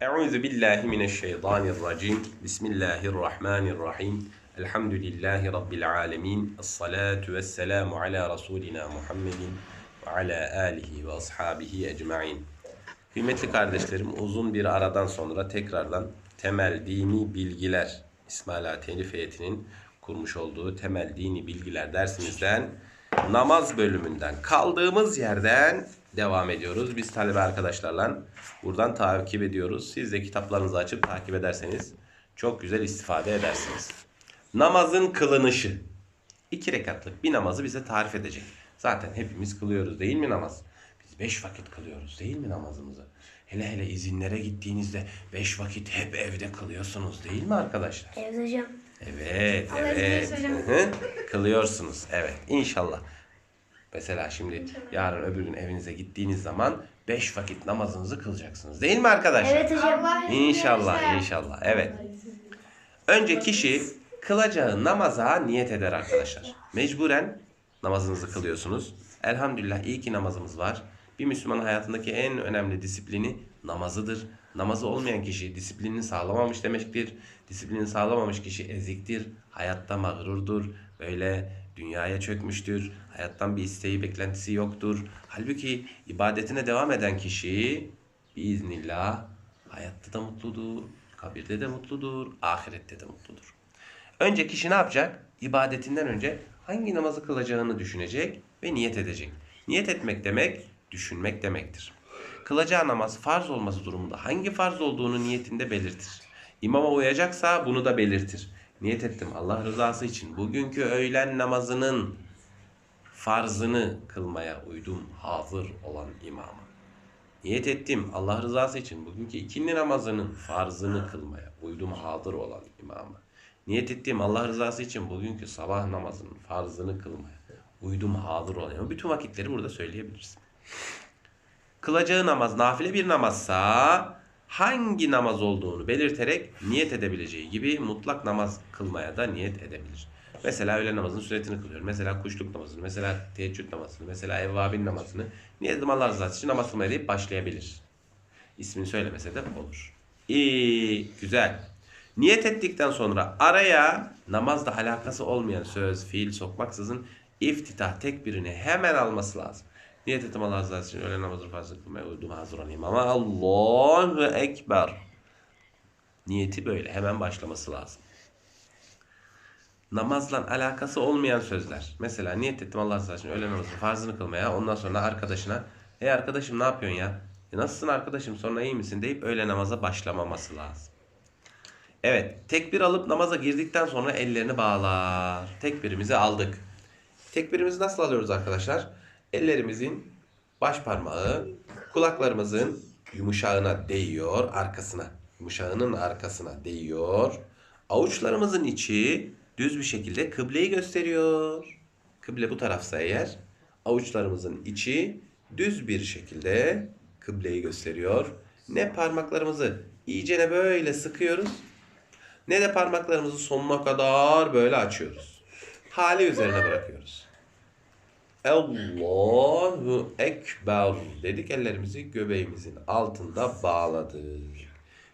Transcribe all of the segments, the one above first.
Euzu billahi mineşşeytanirracim. Bismillahirrahmanirrahim. Elhamdülillahi rabbil alamin. Essalatu vesselamu ala rasulina Muhammedin ve ala alihi ve ashabihi ecmaîn. Kıymetli kardeşlerim, uzun bir aradan sonra tekrardan temel dini bilgiler İsmail Ağa Telif Heyeti'nin kurmuş olduğu temel dini bilgiler dersimizden namaz bölümünden kaldığımız yerden devam ediyoruz. Biz talebe arkadaşlarla buradan takip ediyoruz. Siz de kitaplarınızı açıp takip ederseniz çok güzel istifade edersiniz. Namazın kılınışı. İki rekatlık bir namazı bize tarif edecek. Zaten hepimiz kılıyoruz değil mi namaz? Biz beş vakit kılıyoruz değil mi namazımızı? Hele hele izinlere gittiğinizde beş vakit hep evde kılıyorsunuz değil mi arkadaşlar? Evet hocam. Evet, evet. hı. Kılıyorsunuz. Evet, inşallah. Mesela şimdi yarın öbür gün evinize gittiğiniz zaman beş vakit namazınızı kılacaksınız. Değil mi arkadaşlar? Evet hocam. İnşallah, inşallah. Evet. Önce kişi kılacağı namaza niyet eder arkadaşlar. Mecburen namazınızı kılıyorsunuz. Elhamdülillah iyi ki namazımız var. Bir Müslüman hayatındaki en önemli disiplini namazıdır. Namazı olmayan kişi disiplinini sağlamamış demektir. Disiplini sağlamamış kişi eziktir. Hayatta mağrurdur. Böyle dünyaya çökmüştür. Hayattan bir isteği, beklentisi yoktur. Halbuki ibadetine devam eden kişi biiznillah hayatta da mutludur, kabirde de mutludur, ahirette de mutludur. Önce kişi ne yapacak? İbadetinden önce hangi namazı kılacağını düşünecek ve niyet edecek. Niyet etmek demek, düşünmek demektir. Kılacağı namaz farz olması durumunda hangi farz olduğunu niyetinde belirtir. İmama uyacaksa bunu da belirtir. Niyet ettim Allah rızası için bugünkü öğlen namazının farzını kılmaya uydum hazır olan imama. Niyet ettim Allah rızası için bugünkü ikindi namazının farzını kılmaya uydum hazır olan imama. Niyet ettim Allah rızası için bugünkü sabah namazının farzını kılmaya uydum hazır olan imama. Bütün vakitleri burada söyleyebilirsin. Kılacağı namaz nafile bir namazsa hangi namaz olduğunu belirterek niyet edebileceği gibi mutlak namaz kılmaya da niyet edebilir. Mesela öğle namazının sünnetini kılıyor. Mesela kuşluk namazını, mesela teheccüd namazını, mesela evvabin namazını niyet ettim Allah için namaz kılmaya deyip başlayabilir. İsmini söylemese de olur. İyi, güzel. Niyet ettikten sonra araya namazla alakası olmayan söz, fiil sokmaksızın iftitah tekbirini hemen alması lazım. Niyet ettim Allah rızası için öğle namazını farzı kılmaya uydum hazır olayım ama Allahu Ekber. Niyeti böyle hemen başlaması lazım. Namazla alakası olmayan sözler. Mesela niyet ettim Allah rızası için öğle namazının farzını kılmaya. Ondan sonra arkadaşına Hey arkadaşım ne yapıyorsun ya? E nasılsın arkadaşım sonra iyi misin deyip öğle namaza başlamaması lazım. Evet tekbir alıp namaza girdikten sonra ellerini bağlar. Tekbirimizi aldık. Tekbirimizi nasıl alıyoruz arkadaşlar? Ellerimizin baş parmağı kulaklarımızın yumuşağına değiyor arkasına. Yumuşağının arkasına değiyor. Avuçlarımızın içi düz bir şekilde kıbleyi gösteriyor. Kıble bu tarafsa eğer avuçlarımızın içi düz bir şekilde kıbleyi gösteriyor. Ne parmaklarımızı iyicene böyle sıkıyoruz ne de parmaklarımızı sonuna kadar böyle açıyoruz. Hali üzerine bırakıyoruz. Allahu Ekber dedik ellerimizi göbeğimizin altında bağladık.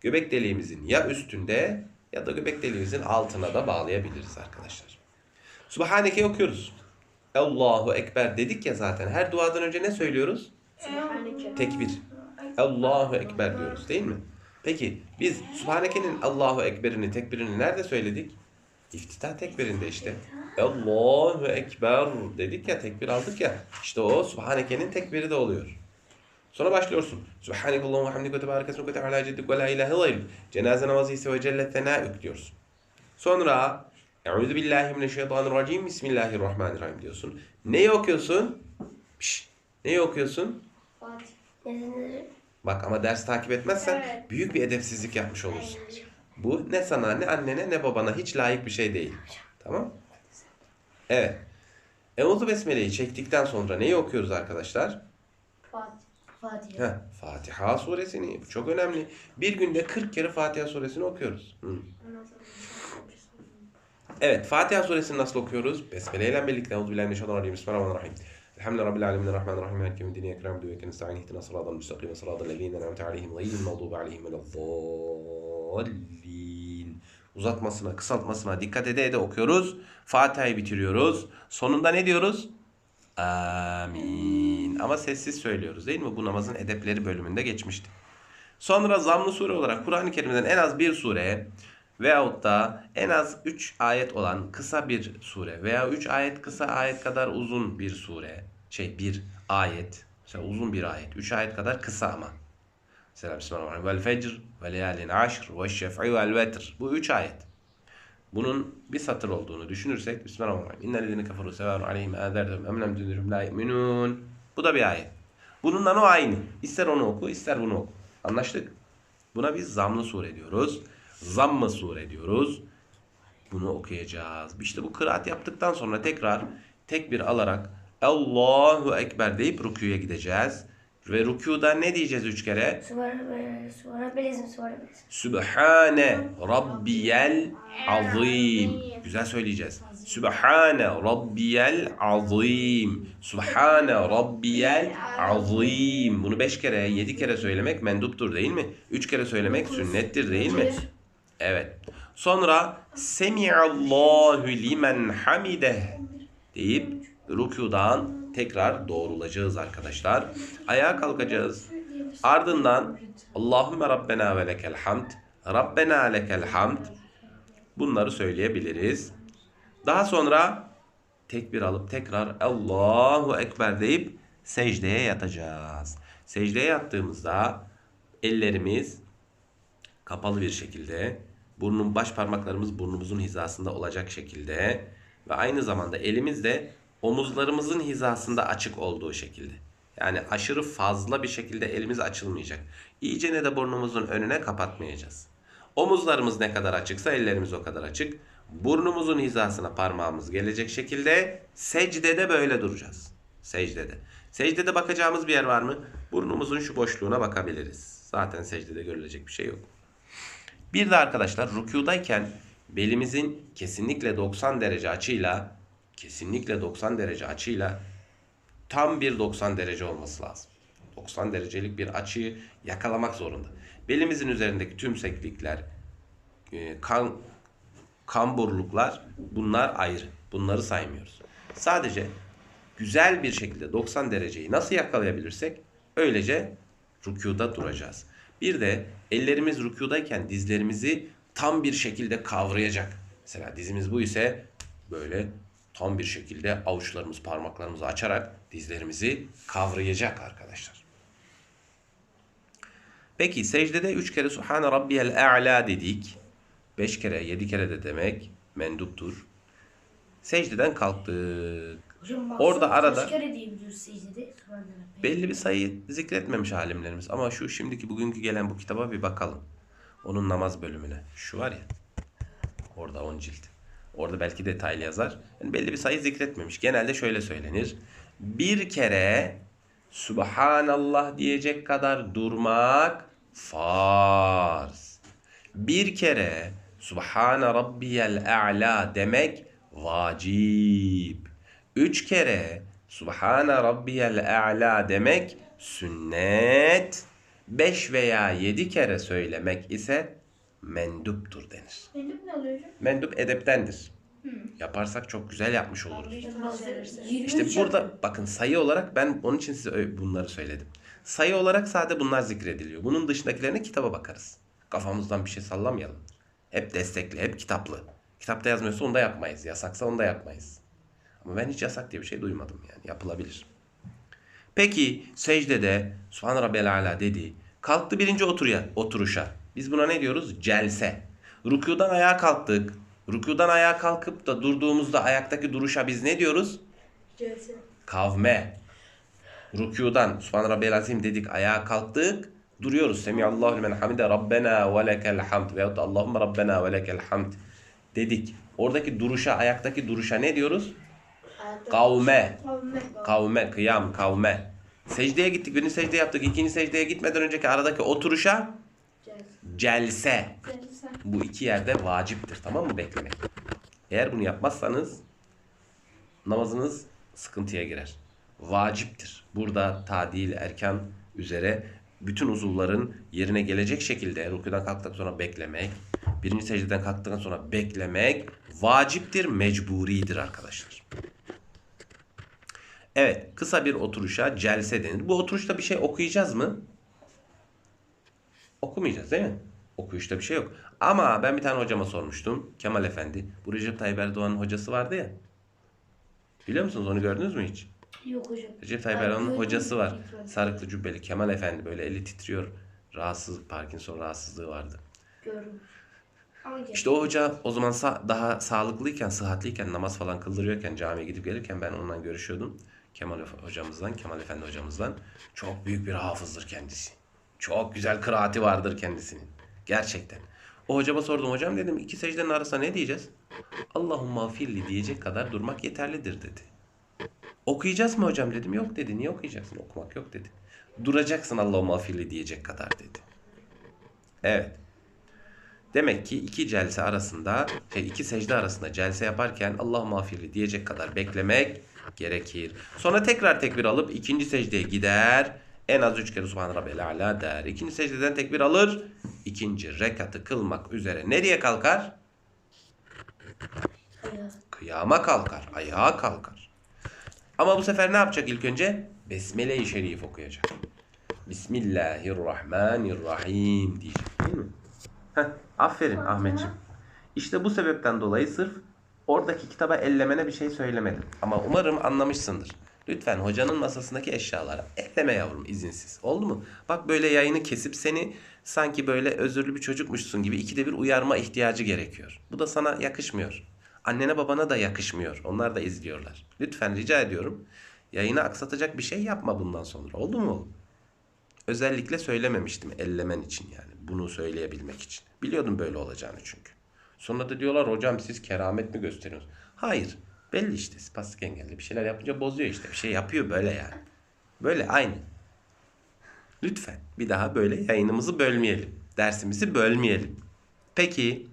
Göbek deliğimizin ya üstünde ya da göbek deliğimizin altına da bağlayabiliriz arkadaşlar. Subhaneke okuyoruz. Allahu Ekber dedik ya zaten. Her duadan önce ne söylüyoruz? Tekbir. Allahu Ekber diyoruz değil mi? Peki biz Subhaneke'nin Allahu Ekber'ini, tekbirini nerede söyledik? İftitah tekbirinde işte. Allahu Ekber dedik ya, tekbir aldık ya. İşte o Subhaneke'nin tekbiri de oluyor. Sonra başlıyorsun. Subhanekallahumma hamdike ve tebarekesine ve teala ceddik ve la ilahe gayruk. Cenaze namazı ise ve celle tenâük diyorsun. Sonra Euzu billahi mineşşeytanirracim. Bismillahirrahmanirrahim diyorsun. Neyi okuyorsun? Şşş, neyi okuyorsun? Bak ama ders takip etmezsen Evet. büyük bir edepsizlik yapmış olursun. Bu ne sana ne annene ne babana hiç layık bir şey değil. Tamam? Evet. Euzu Besmele'yi çektikten sonra neyi okuyoruz arkadaşlar? Fatiha. Heh, Fatiha suresini. Bu çok önemli. Bir günde 40 kere Fatiha suresini okuyoruz. Hı. Evet, Fatiha suresini nasıl okuyoruz? Besmele ile birlikte. Euzubillahimineşşeytanirracim. Bismillahirrahmanirrahim. الحمد لله رب العالمين الرحمن الرحيم مالك يوم الدين إياك نعبد وإياك نستعين اهدنا الصراط المستقيم صراط الذين أنعمت عليهم غير المغضوب عليهم ولا الضالين Uzatmasına, kısaltmasına dikkat ede ede okuyoruz. Fatiha'yı bitiriyoruz. Sonunda ne diyoruz? Amin. Ama sessiz söylüyoruz değil mi? Bu namazın edepleri bölümünde geçmişti. Sonra zammı sure olarak Kur'an-ı Kerim'den en az bir sure veyahut da en az 3 ayet olan kısa bir sure veya 3 ayet kısa ayet kadar uzun bir sure. Şey bir ayet. Mesela uzun bir ayet. 3 ayet kadar kısa ama. Mesela Bismillahirrahmanirrahim. Vel fecr ve leyalin aşr ve şef'i vel vetr. Bu 3 ayet. Bunun bir satır olduğunu düşünürsek Bismillahirrahmanirrahim. İnnellezine kafaru sevaun aleyhim âzertehum em lem tünzirhum la yu'minûn. Bu da bir ayet. Bununla o aynı. İster onu oku, ister bunu oku. Anlaştık? Buna biz zamlı sure diyoruz. Zammı sure diyoruz. Bunu okuyacağız. İşte bu kıraat yaptıktan sonra tekrar tek bir alarak Allahu Ekber deyip rüküye gideceğiz. Ve rükuda ne diyeceğiz üç kere? Sübhane Rabbiyel Azim. Güzel söyleyeceğiz. Sübhane Rabbiyel Azim. Sübhane Rabbiyel Azim. Bunu beş kere, yedi kere söylemek menduptur değil mi? Üç kere söylemek sünnettir değil mi? Evet. Sonra Semiallahu limen hamideh deyip rükudan tekrar doğrulacağız arkadaşlar. Ayağa kalkacağız. Ardından Allahümme Rabbena ve lekel hamd. Rabbena lekel hamd. Bunları söyleyebiliriz. Daha sonra tekbir alıp tekrar Allahu Ekber deyip secdeye yatacağız. Secdeye yattığımızda ellerimiz kapalı bir şekilde burnun baş parmaklarımız burnumuzun hizasında olacak şekilde ve aynı zamanda elimiz de omuzlarımızın hizasında açık olduğu şekilde. Yani aşırı fazla bir şekilde elimiz açılmayacak. İyice ne de burnumuzun önüne kapatmayacağız. Omuzlarımız ne kadar açıksa ellerimiz o kadar açık. Burnumuzun hizasına parmağımız gelecek şekilde secdede böyle duracağız. Secdede. Secdede bakacağımız bir yer var mı? Burnumuzun şu boşluğuna bakabiliriz. Zaten secdede görülecek bir şey yok. Bir de arkadaşlar rükudayken belimizin kesinlikle 90 derece açıyla kesinlikle 90 derece açıyla tam bir 90 derece olması lazım. 90 derecelik bir açıyı yakalamak zorunda. Belimizin üzerindeki tüm seklikler, e, kan kamburluklar bunlar ayrı. Bunları saymıyoruz. Sadece güzel bir şekilde 90 dereceyi nasıl yakalayabilirsek öylece rükuda duracağız. Bir de ellerimiz rükudayken dizlerimizi tam bir şekilde kavrayacak. Mesela dizimiz bu ise böyle tam bir şekilde avuçlarımız parmaklarımızı açarak dizlerimizi kavrayacak arkadaşlar. Peki secdede üç kere Subhane Rabbiyel A'la dedik. Beş kere, yedi kere de demek menduptur. Secdeden kalktık. Hocam Orada arada- Kaç kere diyebiliyoruz secdede? Belli bir sayı zikretmemiş alimlerimiz ama şu şimdiki bugünkü gelen bu kitaba bir bakalım. Onun namaz bölümüne. Şu var ya. Orada 10 cilt. Orada belki detaylı yazar. Yani belli bir sayı zikretmemiş. Genelde şöyle söylenir. Bir kere Subhanallah diyecek kadar durmak farz. Bir kere Subhane Rabbiyel A'la demek vacip. Üç kere Subhane Rabbiyel A'la demek sünnet. Beş veya yedi kere söylemek ise menduptur denir. Benim ne oluyor hocam? Mendup edeptendir. Yaparsak çok güzel yapmış oluruz. 23 İşte burada bakın sayı olarak ben onun için size bunları söyledim. Sayı olarak sadece bunlar zikrediliyor. Bunun dışındakilerine kitaba bakarız. Kafamızdan bir şey sallamayalım. Hep destekli, hep kitaplı. Kitapta yazmıyorsa onu da yapmayız. Yasaksa onu da yapmayız. Ama ben hiç yasak diye bir şey duymadım yani. Yapılabilir. Peki secdede Subhan Rabbel Ala dedi. Kalktı birinci oturuya, oturuşa. Biz buna ne diyoruz? Celse. Rükudan ayağa kalktık. Rükudan ayağa kalkıp da durduğumuzda ayaktaki duruşa biz ne diyoruz? Celse. kavme. Rükudan Subhan Rabbiyel Azim dedik ayağa kalktık. Duruyoruz. Semiyallahu limen hamide Rabbena ve lekel hamd. Veyahut da Allahümme Rabbena ve lekel hamd dedik. Oradaki duruşa, ayaktaki duruşa ne diyoruz? Kavme. Kavme. Kıyam, kavme. Secdeye gittik, birinci secde yaptık. ikinci secdeye gitmeden önceki aradaki oturuşa Celse. Bu iki yerde vaciptir tamam mı beklemek? Eğer bunu yapmazsanız namazınız sıkıntıya girer. vaciptir. Burada tadil erkan üzere bütün uzuvların yerine gelecek şekilde rükudan kalktıktan sonra beklemek, birinci secdeden kalktıktan sonra beklemek vaciptir, mecburidir arkadaşlar. Evet, kısa bir oturuşa celse denir. Bu oturuşta bir şey okuyacağız mı? Okumayacağız değil mi? Okuyuşta bir şey yok. Ama ben bir tane hocama sormuştum. Kemal Efendi. Bu Recep Tayyip Erdoğan'ın hocası vardı ya. Biliyor musunuz onu gördünüz mü hiç? Yok hocam. Recep Tayyip Erdoğan'ın hocası var. Sarıklı cübbeli Kemal Efendi böyle eli titriyor. Rahatsız Parkinson rahatsızlığı vardı. Gördüm. İşte o hoca o zaman sa- daha sağlıklıyken, sıhhatliyken, namaz falan kıldırıyorken, camiye gidip gelirken ben onunla görüşüyordum. Kemal hocamızdan, Kemal Efendi hocamızdan. Çok büyük bir hafızdır kendisi. Çok güzel kıraati vardır kendisinin. Gerçekten. O hocama sordum hocam dedim iki secdenin arasında ne diyeceğiz? Allahumma firli diyecek kadar durmak yeterlidir dedi. Okuyacağız mı hocam dedim. Yok dedi. Niye okuyacaksın? Okumak yok dedi. Duracaksın Allahumma firli diyecek kadar dedi. Evet. Demek ki iki celse arasında, şey iki secde arasında celse yaparken Allah mağfirli diyecek kadar beklemek gerekir. Sonra tekrar tekbir alıp ikinci secdeye gider. En az üç kere Subhan Rabbel Ala der. İkinci secdeden tekbir alır. ikinci rekatı kılmak üzere nereye kalkar? Kıyama kalkar. Ayağa kalkar. Ama bu sefer ne yapacak ilk önce? Besmele-i Şerif okuyacak. Bismillahirrahmanirrahim diyecek değil mi? Heh, aferin Ahmetciğim. İşte bu sebepten dolayı sırf oradaki kitaba ellemene bir şey söylemedim. Ama umarım anlamışsındır. Lütfen hocanın masasındaki eşyalara elleme yavrum izinsiz. Oldu mu? Bak böyle yayını kesip seni sanki böyle özürlü bir çocukmuşsun gibi ikide bir uyarma ihtiyacı gerekiyor. Bu da sana yakışmıyor. Annene babana da yakışmıyor. Onlar da izliyorlar. Lütfen rica ediyorum. Yayını aksatacak bir şey yapma bundan sonra. Oldu mu? Özellikle söylememiştim ellemen için yani. Bunu söyleyebilmek için. Biliyordum böyle olacağını çünkü. Sonra da diyorlar hocam siz keramet mi gösteriyorsunuz? Hayır. Belli işte spastik engelli bir şeyler yapınca bozuyor işte. Bir şey yapıyor böyle yani. Böyle aynı. Lütfen bir daha böyle yayınımızı bölmeyelim. Dersimizi bölmeyelim. Peki.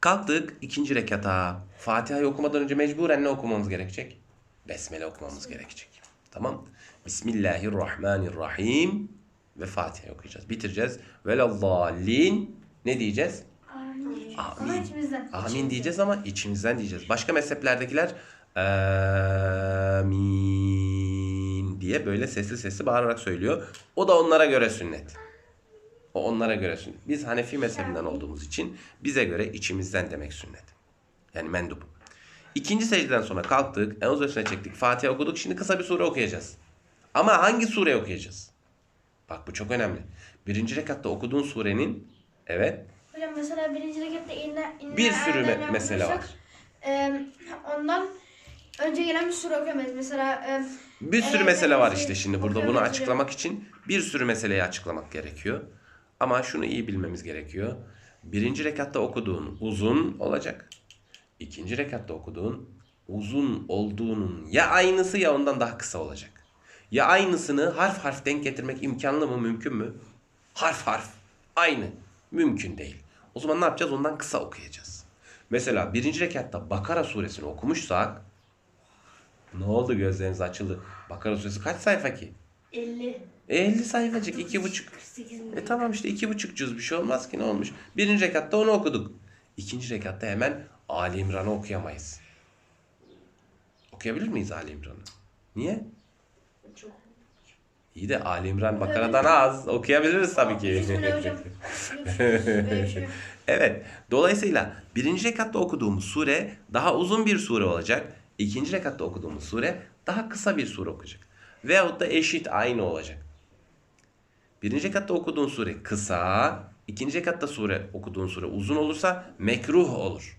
Kalktık ikinci rekata. Fatiha'yı okumadan önce mecburen ne okumamız gerekecek? Besmele okumamız gerekecek. Tamam. Bismillahirrahmanirrahim ve Fatiha okuyacağız. Bitireceğiz. Velallallin ne diyeceğiz? Amin. Ama Amin. içimizden. Amin diyeceğiz ama içimizden diyeceğiz. Başka mezheplerdekiler amin diye böyle sesli sesli bağırarak söylüyor. O da onlara göre sünnet. O onlara göre sünnet. Biz Hanefi mezhebinden olduğumuz için bize göre içimizden demek sünnet. Yani mendup. İkinci secdeden sonra kalktık. En uzun üstüne çektik. Fatiha okuduk. Şimdi kısa bir sure okuyacağız. Ama hangi sure okuyacağız? Bak bu çok önemli. Birinci rekatta okuduğun surenin evet Hocam mesela birinci rekatta inle, inle bir sürü me- ayetlerini mesele var. e, ondan önce gelen bir sure okuyamayız. Mesela e, Bir sürü Evet, mesele var evet. işte şimdi burada Okuyorum, bunu okuyorum. açıklamak için bir sürü meseleyi açıklamak gerekiyor. Ama şunu iyi bilmemiz gerekiyor. Birinci rekatta okuduğun uzun olacak. İkinci rekatta okuduğun uzun olduğunun ya aynısı ya ondan daha kısa olacak. Ya aynısını harf harf denk getirmek imkanlı mı mümkün mü? Harf harf aynı mümkün değil. O zaman ne yapacağız? Ondan kısa okuyacağız. Mesela birinci rekatta Bakara suresini okumuşsak ne oldu gözleriniz açıldı? Bakara suresi kaç sayfa ki? 50. E, 50 sayfacık iki buçuk. 48 E tamam işte iki buçuk cüz bir şey olmaz ki ne olmuş? Birinci rekatta onu okuduk. İkinci rekatta hemen Ali İmran'ı okuyamayız. Okuyabilir miyiz Ali İmran'ı? Niye? İyi de Ali İmran Bakara'dan az. Okuyabiliriz tabii ki. Evet. Dolayısıyla birinci rekatta okuduğumuz sure daha uzun bir sure olacak. İkinci rekatta okuduğumuz sure daha kısa bir sure okuyacak. Veyahut da eşit aynı olacak. Birinci rekatta okuduğun sure kısa, ikinci rekatta sure okuduğun sure uzun olursa mekruh olur.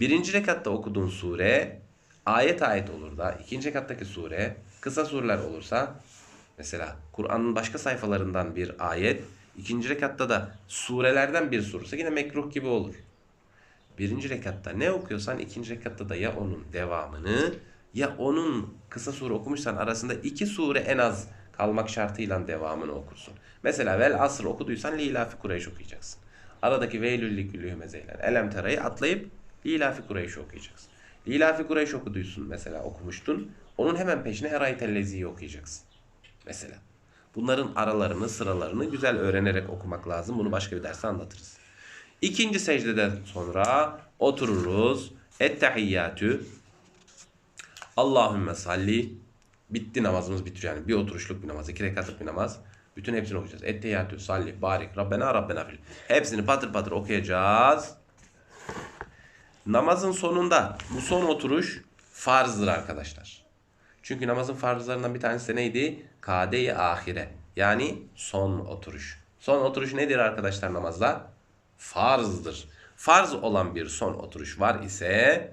Birinci rekatta okuduğun sure ayet ayet olur da ikinci rekattaki sure kısa sureler olursa mesela Kur'an'ın başka sayfalarından bir ayet ikinci rekatta da surelerden bir suresi yine mekruh gibi olur. Birinci rekatta ne okuyorsan ikinci rekatta da ya onun devamını ya onun kısa sure okumuşsan arasında iki sure en az kalmak şartıyla devamını okursun. Mesela vel asr okuduysan lilafi Kureyş okuyacaksın. Aradaki veylül likülü hümezeylen elem terayı atlayıp lilafi Kureyş okuyacaksın. Lilafi Kureyş okuduysun mesela okumuştun. Onun hemen peşine Eraytellezî'yi okuyacaksın. Mesela. Bunların aralarını, sıralarını güzel öğrenerek okumak lazım. Bunu başka bir derste anlatırız. İkinci secdeden sonra otururuz. Ettehiyyatü. Allahümme salli. Bitti namazımız bitiyor yani. Bir oturuşluk bir namaz, iki rekatlık bir namaz. Bütün hepsini okuyacağız. Ettehiyyatü, salli, barik, Rabbena, Rabbena fil. Hepsini patır patır okuyacağız. Namazın sonunda bu son oturuş farzdır arkadaşlar. Çünkü namazın farzlarından bir tanesi de neydi? Kade-i ahire. Yani son oturuş. Son oturuş nedir arkadaşlar namazda? Farzdır. Farz olan bir son oturuş var ise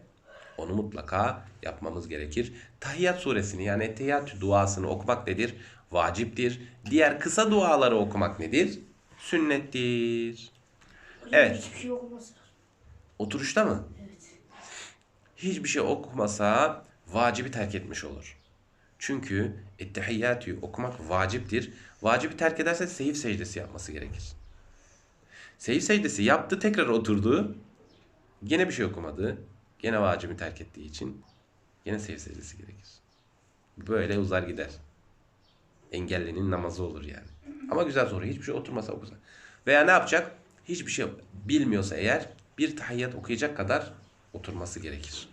onu mutlaka yapmamız gerekir. Tahiyyat suresini yani ettehiyyat duasını okumak nedir? Vaciptir. Diğer kısa duaları okumak nedir? Sünnettir. Evet. Hiçbir şey olmaz. Oturuşta mı? Evet. hiçbir şey okumasa vacibi terk etmiş olur. Çünkü ettehiyyatü okumak vaciptir. Vacibi terk ederse seyif secdesi yapması gerekir. Seyif secdesi yaptı tekrar oturdu. Gene bir şey okumadı. Gene vacibi terk ettiği için gene seyif secdesi gerekir. Böyle uzar gider. Engellinin namazı olur yani. Ama güzel soru. Hiçbir şey oturmasa okusa. Veya ne yapacak? Hiçbir şey bilmiyorsa eğer bir tahiyyat okuyacak kadar oturması gerekir.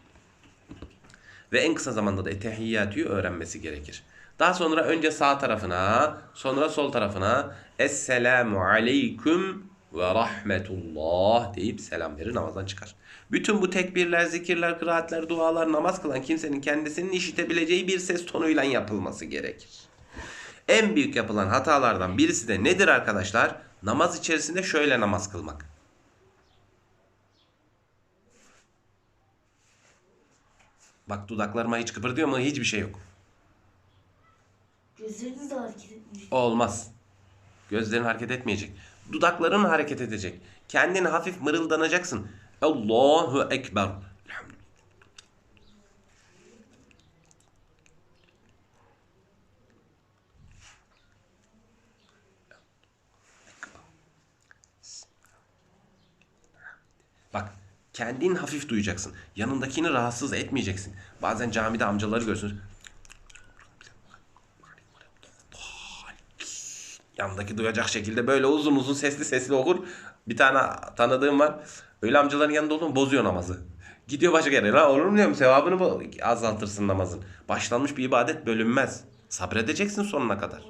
Ve en kısa zamanda da ettehiyyatü'yü öğrenmesi gerekir. Daha sonra önce sağ tarafına, sonra sol tarafına Esselamu aleyküm ve rahmetullah deyip selam verir namazdan çıkar. Bütün bu tekbirler, zikirler, kıraatler, dualar, namaz kılan kimsenin kendisinin işitebileceği bir ses tonuyla yapılması gerekir. En büyük yapılan hatalardan birisi de nedir arkadaşlar? Namaz içerisinde şöyle namaz kılmak. Bak dudaklarıma hiç kıpırdıyor mu? Hiçbir şey yok. Gözleriniz de hareket etmiyor. Olmaz. Gözlerin hareket etmeyecek. Dudakların hareket edecek. Kendini hafif mırıldanacaksın. Allahu Ekber. Elhamdülillah. Bak kendin hafif duyacaksın. Yanındakini rahatsız etmeyeceksin. Bazen camide amcaları görürsünüz. Yanındaki duyacak şekilde böyle uzun uzun sesli sesli okur. Bir tane tanıdığım var. Öyle amcaların yanında olur mu bozuyor namazı. Gidiyor başka yere. La olur mu diyorum sevabını azaltırsın namazın. Başlanmış bir ibadet bölünmez. Sabredeceksin sonuna kadar.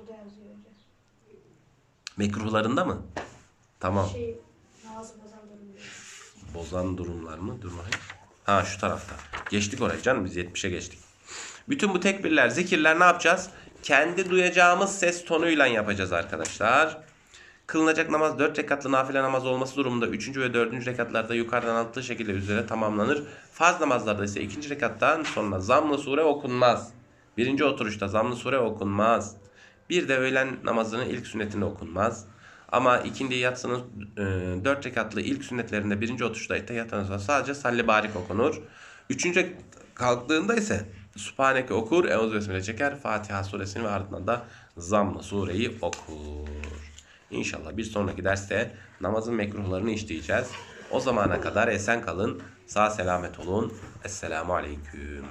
Mekruhlarında mı? Tamam. Şey. Bozan durumlar mı? Dur bakayım. Ha şu tarafta. Geçtik oraya canım biz 70'e geçtik. Bütün bu tekbirler, zikirler ne yapacağız? Kendi duyacağımız ses tonuyla yapacağız arkadaşlar. Kılınacak namaz 4 rekatlı nafile namaz olması durumunda 3. ve 4. rekatlarda yukarıdan anlattığı şekilde üzere tamamlanır. Farz namazlarda ise 2. rekattan sonra zammı sure okunmaz. Birinci oturuşta zammı sure okunmaz. Bir de öğlen namazının ilk sünnetinde okunmaz. Ama ikindi yatsının e, 4 rekatlı ilk sünnetlerinde birinci oturuşta ettehiyyattan sonra sadece salli barik okunur. Üçüncü kalktığında ise Sübhaneke okur, Eûzü Besmele çeker, Fatiha suresini ve ardından da Zamm sureyi okur. İnşallah bir sonraki derste namazın mekruhlarını işleyeceğiz. O zamana kadar esen kalın, sağ selamet olun. Esselamu Aleyküm.